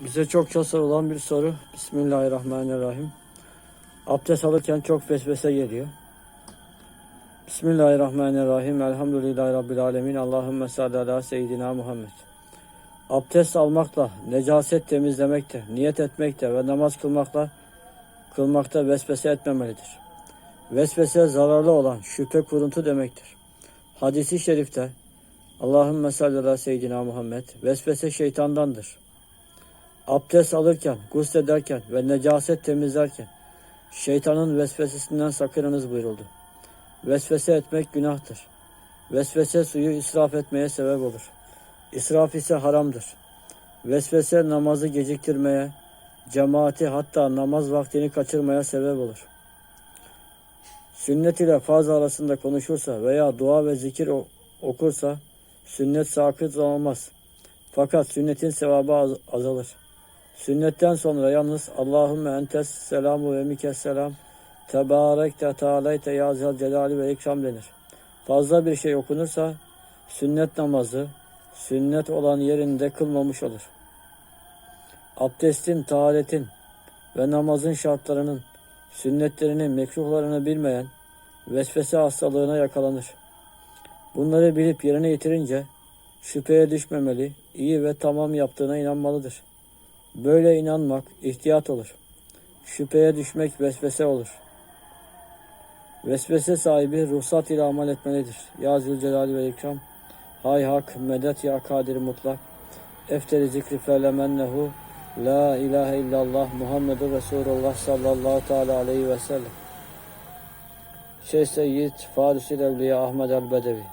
Bize çokça sorulan bir soru. Bismillahirrahmanirrahim. Abdest alırken çok vesvese geliyor. Bismillahirrahmanirrahim. Elhamdülillahi Rabbil alemin. Allahümme salli ala seyyidina Muhammed. Abdest almakla, necaset temizlemekte, niyet etmekte ve namaz kılmakla kılmakta vesvese etmemelidir. Vesvese zararlı olan şüphe kuruntu demektir. Hadisi şerifte Allahümme salli ala seyyidina Muhammed vesvese şeytandandır. Abdest alırken, guslederken ve necaset temizlerken şeytanın vesvesesinden sakınınız buyuruldu. Vesvese etmek günahtır. Vesvese suyu israf etmeye sebep olur. İsraf ise haramdır. Vesvese namazı geciktirmeye, cemaati hatta namaz vaktini kaçırmaya sebep olur. Sünnet ile farz arasında konuşursa veya dua ve zikir okursa sünnet sakıt olmaz. Fakat sünnetin sevabı az- azalır. Sünnetten sonra yalnız Allahümme entes selamu ve mikes selam tebarekte tealeyte ya celali ve ikram denir. Fazla bir şey okunursa sünnet namazı sünnet olan yerinde kılmamış olur. Abdestin, taharetin ve namazın şartlarının, sünnetlerinin, mekruhlarını bilmeyen vesvese hastalığına yakalanır. Bunları bilip yerine getirince şüpheye düşmemeli, iyi ve tamam yaptığına inanmalıdır. Böyle inanmak ihtiyat olur. Şüpheye düşmek vesvese olur. Vesvese sahibi ruhsat ile amel etmelidir. Ya Zülcelal ve İkram. Hay hak, medet ya kadir mutlak. Efteri zikri felemennehu. La ilahe illallah Muhammedur Resulullah sallallahu teala aleyhi ve sellem. Şeyh Seyyid Farisi Evliya Ahmet el Bedevi.